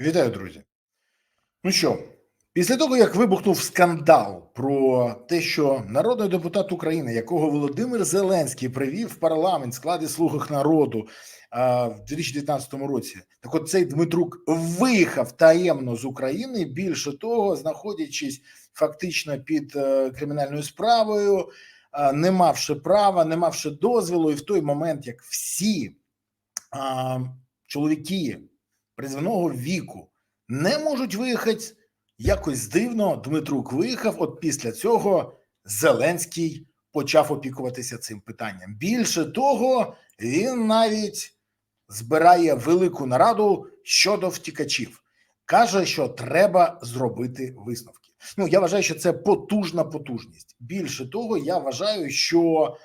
Вітаю, друзі. Ну що, після того, як вибухнув скандал про те, що народний депутат України, якого Володимир Зеленський привів в парламент в складі слуг народу а, в 2019 році, так от цей Дмитрук виїхав таємно з України. Більше того, знаходячись фактично під е, кримінальною справою, не мавши права, не мавши дозволу, і в той момент, як всі а, чоловіки призовного віку не можуть виїхати. Якось дивно Дмитрук виїхав. От після цього Зеленський почав опікуватися цим питанням. Більше того, він навіть збирає велику нараду щодо втікачів. Каже, що треба зробити висновки. Ну я вважаю, що це потужна потужність. Більше того, я вважаю, що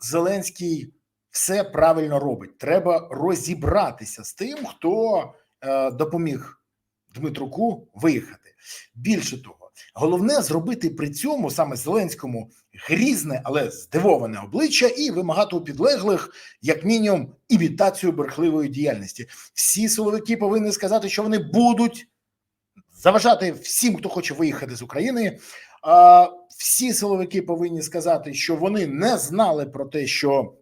Зеленський все правильно робить. Треба розібратися з тим, хто е, допоміг Дмитруку виїхати. Більше того, головне зробити при цьому саме Зеленському грізне, але здивоване обличчя і вимагати у підлеглих, як мінімум, імітацію брехливої діяльності. Всі силовики повинні сказати, що вони будуть заважати всім, хто хоче виїхати з України. Всі силовики повинні сказати, що вони не знали про те, що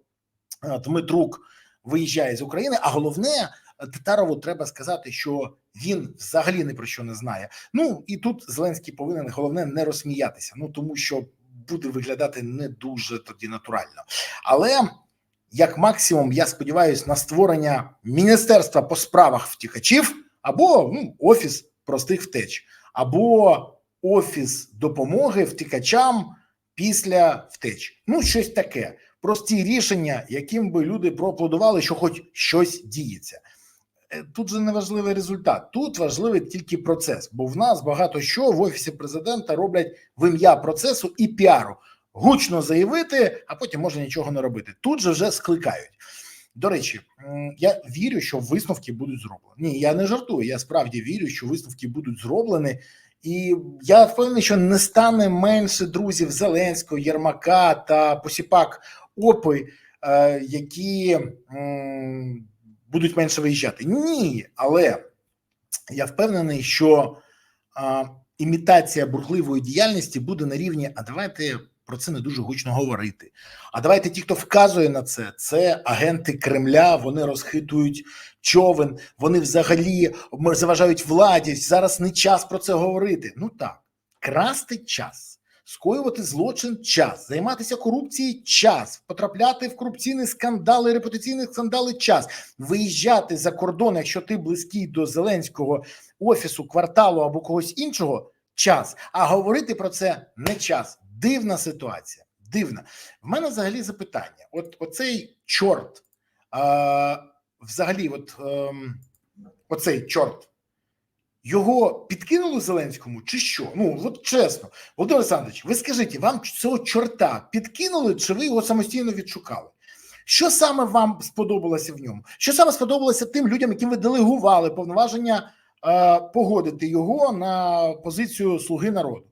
Дмитрук виїжджає з України. А головне, Татарову треба сказати, що він взагалі ні про що не знає. Ну і тут Зеленський повинен головне не розсміятися. Ну тому що буде виглядати не дуже тоді натурально. Але як максимум, я сподіваюся на створення міністерства по справах втікачів або ну, офіс простих втеч, або офіс допомоги втікачам після втеч. Ну, щось таке. Прості рішення, яким би люди проаплодували, що хоч щось діється. Е, Тут же не важливий результат, тут важливий тільки процес, бо в нас багато що в офісі президента роблять в ім'я процесу і піару. Гучно заявити, а потім може нічого не робити. Тут же вже скликають. До речі, я вірю, що висновки будуть зроблені. Ні, я не жартую. Я справді вірю, що висновки будуть зроблені, і я впевнений, що не стане менше друзів Зеленського, Єрмака та посіпак Опи, е, які будуть менше виїжджати. Ні, але я впевнений, що імітація бурхливої діяльності буде на рівні. А давайте про це не дуже гучно говорити. А давайте ті, хто вказує на це, це агенти Кремля. Вони розхитують човен, вони взагалі заважають владі. Зараз не час про це говорити. Ну так, красти час. Скоювати злочин час, займатися корупцією час, потрапляти в корупційні скандали, репутаційні скандали час, виїжджати за кордон, якщо ти близький до Зеленського офісу, кварталу або когось іншого, час. А говорити про це не час. Дивна ситуація. Дивна. В мене взагалі запитання: от оцей чорт, а, взагалі, от ем, оцей чорт. Його підкинули Зеленському, чи що? Ну от чесно, Володимир Олександрович, ви скажіть, вам цього чорта підкинули, чи ви його самостійно відшукали? Що саме вам сподобалося в ньому? Що саме сподобалося тим людям, яким ви делегували повноваження е, погодити його на позицію слуги народу?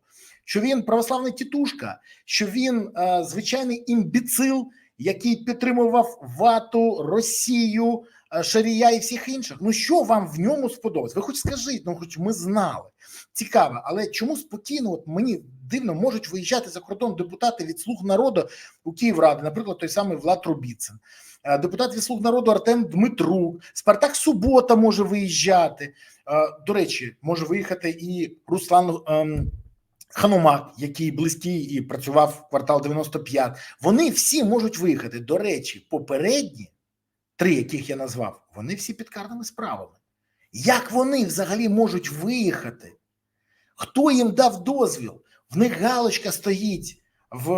Що він православний тітушка, що він е, звичайний імбіцил, який підтримував вату, Росію, е, Шарія і всіх інших. Ну що вам в ньому сподобалось? Ви хоч скажіть, ну хоч ми знали. Цікаво, але чому спокійно? От мені дивно можуть виїжджати за кордон депутати від слуг народу у Київради, наприклад, той самий Влад Трубіцин, е, депутат від слуг народу Артем Дмитрук, Спартак Субота може виїжджати. Е, До речі, може виїхати і Руслан. Ханумак, який близький і працював в квартал 95, вони всі можуть виїхати. До речі, попередні три, яких я назвав, вони всі під карними справами. Як вони взагалі можуть виїхати? Хто їм дав дозвіл? В них галочка стоїть в,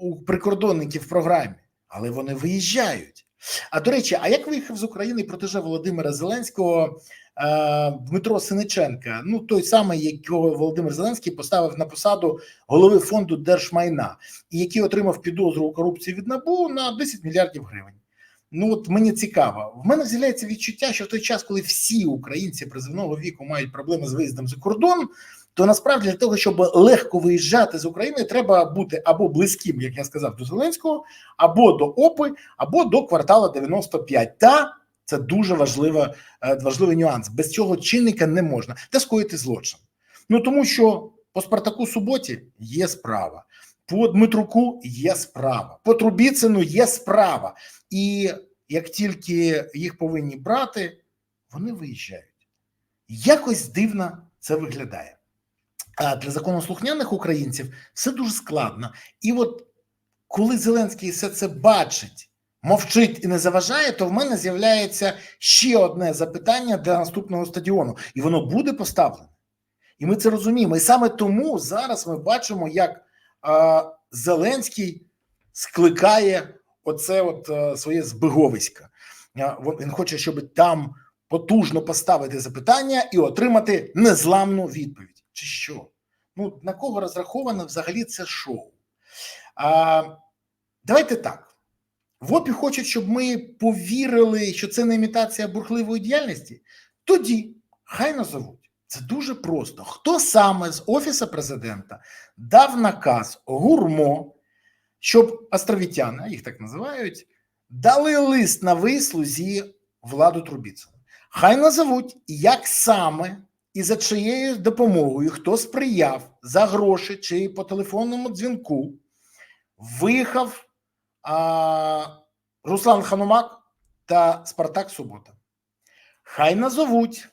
у прикордонників в програмі, але вони виїжджають. А до речі, а як виїхав з України протеже Володимира Зеленського е, Дмитро Синиченка? Ну той самий, якого Володимир Зеленський поставив на посаду голови фонду держмайна, і який отримав підозру у корупції від НАБУ на 10 мільярдів гривень. Ну от мені цікаво. В мене з'являється відчуття, що в той час, коли всі українці призовного віку мають проблеми з виїздом за кордон, то насправді для того, щоб легко виїжджати з України, треба бути або близьким, як я сказав, до Зеленського, або до ОПИ, або до квартала 95. Та Це дуже важлива, е, важливий нюанс. Без цього чинника не можна та скоїти злочин. Ну тому що по Спартаку Суботі є справа, по Дмитруку є справа, по Трубіцину є справа. І як тільки їх повинні брати, вони виїжджають. Якось дивно це виглядає. Для законослухняних українців все дуже складно. І от коли Зеленський все це бачить, мовчить і не заважає, то в мене з'являється ще одне запитання для наступного стадіону, і воно буде поставлене. І ми це розуміємо. І саме тому зараз ми бачимо, як а, Зеленський скликає оце от а, своє збиговисько. Він хоче, щоб там потужно поставити запитання і отримати незламну відповідь. Чи що? Ну на кого розраховане взагалі це шоу? А, Давайте так. В ОПІ хочуть, щоб ми повірили, що це не імітація бурхливої діяльності. Тоді хай назовуть. Це дуже просто. Хто саме з Офісу президента дав наказ гурмо, щоб островітяни, їх так називають, дали лист на вислузі владу Трубіцину. Хай назовуть, як саме і за чиєю допомогою хто сприяв за гроші чи по телефонному дзвінку, виїхав а, Руслан Ханумак та Спартак Субота. Хай назовуть,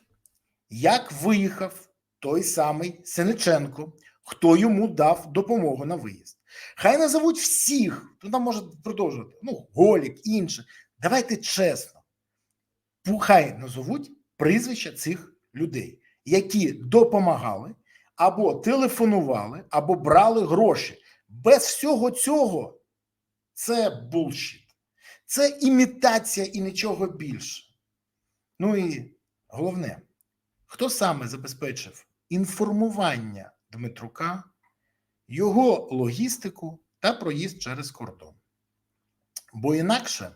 як виїхав той самий Сениченко, хто йому дав допомогу на виїзд. Хай назовуть всіх, хто там може продовжувати. Ну, Голік, інше. Давайте чесно. Хай назовуть прізвища цих людей, які допомагали або телефонували, або брали гроші. Без всього цього це булшіт. Це імітація і нічого більше. Ну і головне, хто саме забезпечив інформування Дмитрука, його логістику та проїзд через кордон? Бо інакше,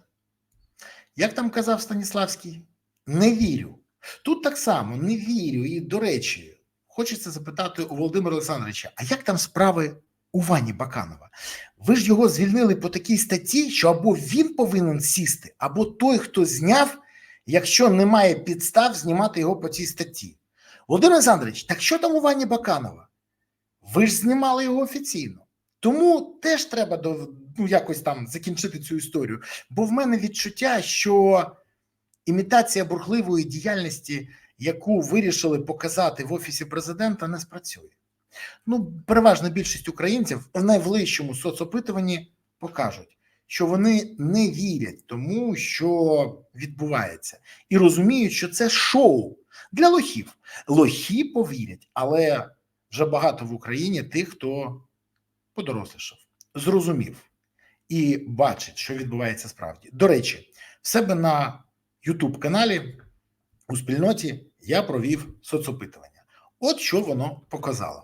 як там казав Станіславський, не вірю. Тут так само не вірю. І, до речі, хочеться запитати у Володимира Олександровича: а як там справи у Вані Баканова? Ви ж його звільнили по такій статті, що або він повинен сісти, або той, хто зняв, якщо немає підстав знімати його по цій статті. Володимир Олександрович, так що там у Вані Баканова? Ви ж знімали його офіційно. Тому теж треба до, ну, якось там закінчити цю історію. Бо в мене відчуття, що імітація бурхливої діяльності, яку вирішили показати в офісі президента, не спрацює. Ну, переважна більшість українців в найближчому соцопитуванні покажуть, що вони не вірять тому, що відбувається, і розуміють, що це шоу для лохів. Лохи повірять, але вже багато в Україні тих, хто подорослішав, зрозумів і бачить, що відбувається справді. До речі, в себе на youtube каналі у спільноті я провів соцопитування. От що воно показало.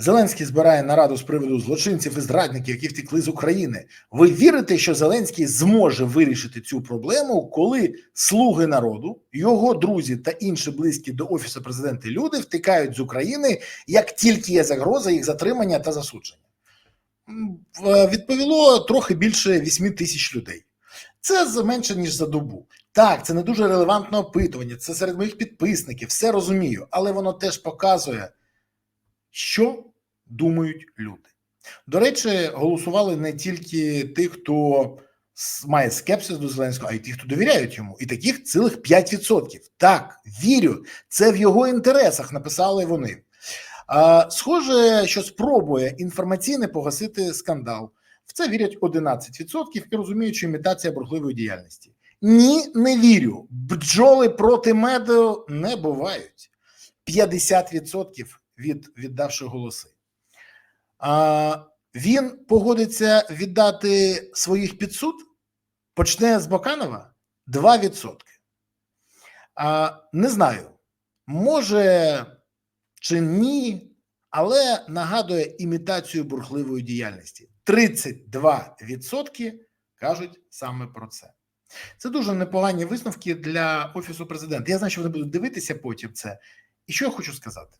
Зеленський збирає нараду з приводу злочинців і зрадників, які втекли з України. Ви вірите, що Зеленський зможе вирішити цю проблему, коли слуги народу, його друзі та інші близькі до офісу президента люди втікають з України, як тільки є загроза їх затримання та засудження? Відповіло трохи більше 8 тисяч людей. Це менше ніж за добу. Так, це не дуже релевантне опитування. Це серед моїх підписників, все розумію, але воно теж показує, що думають люди. До речі, голосували не тільки ті, хто має скепсис до Зеленського, а й ті, хто довіряють йому. І таких цілих 5%. Так, вірю, це в його інтересах. Написали вони. А, Схоже, що спробує інформаційне погасити скандал. В це вірять 11% і розуміють, що імітація бурхливої діяльності. Ні, не вірю. Бджоли проти меду не бувають. 50% від віддавши голоси. А, Він погодиться віддати своїх під суд? Почне з Боканова 2%. А, Не знаю, може чи ні, але нагадує імітацію бурхливої діяльності. 32% кажуть саме про це. Це дуже непогані висновки для Офісу президента. Я знаю, що вони будуть дивитися потім це. І що я хочу сказати?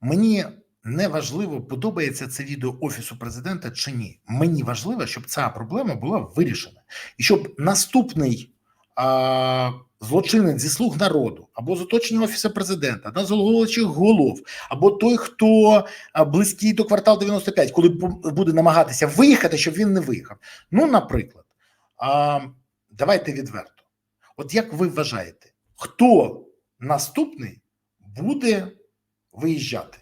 Мені не важливо, подобається це відео Офісу президента чи ні. Мені важливо, щоб ця проблема була вирішена. І щоб наступний а, злочинець зі слуг народу, або з оточення офісу президента, одна з голов, або той, хто близький до квартал 95, коли буде намагатися виїхати, щоб він не виїхав. Ну, наприклад, а, давайте відверто. От як ви вважаєте, хто наступний буде виїжджати?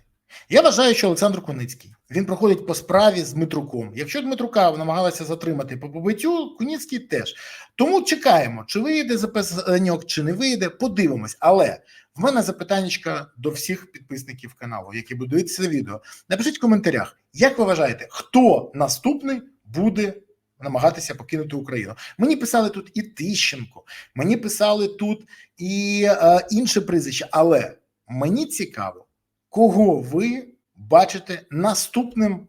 Я вважаю, що Олександр Куницький він проходить по справі з Дмитруком. Якщо Дмитрука намагалися затримати по побиттю, Куницький теж. Тому чекаємо, чи вийде записаньок, чи не вийде. Подивимось. Але в мене запитаннячка до всіх підписників каналу, які будуть дивитися відео. Напишіть в коментарях, як ви вважаєте, хто наступний буде намагатися покинути Україну? Мені писали тут і Тищенко, мені писали тут і е, інше прізвище, але мені цікаво, кого ви бачите наступним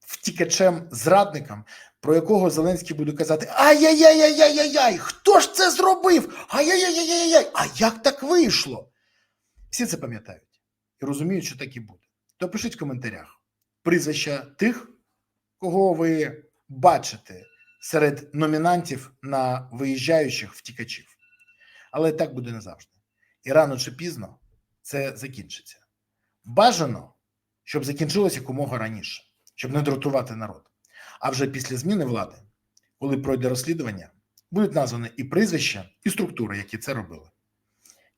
втікачем, зрадником, про якого Зеленський буде казати: Ай-яй-яй-яй-яй-яй, хто ж це зробив? Ай-яй-яй-яй-яй-яй! а як так вийшло? Всі це пам'ятають і розуміють, що так і буде. То пишіть в коментарях прізвища тих, кого ви бачите серед номінантів на виїжджаючих втікачів. Але так буде не завжди. І рано чи пізно це закінчиться. Бажано, щоб закінчилося якомога раніше, щоб не дратувати народ. А вже після зміни влади, коли пройде розслідування, будуть названі і прізвища, і структури, які це робили.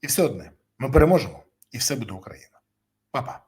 І все одне, ми переможемо, і все буде Україна. Па-па.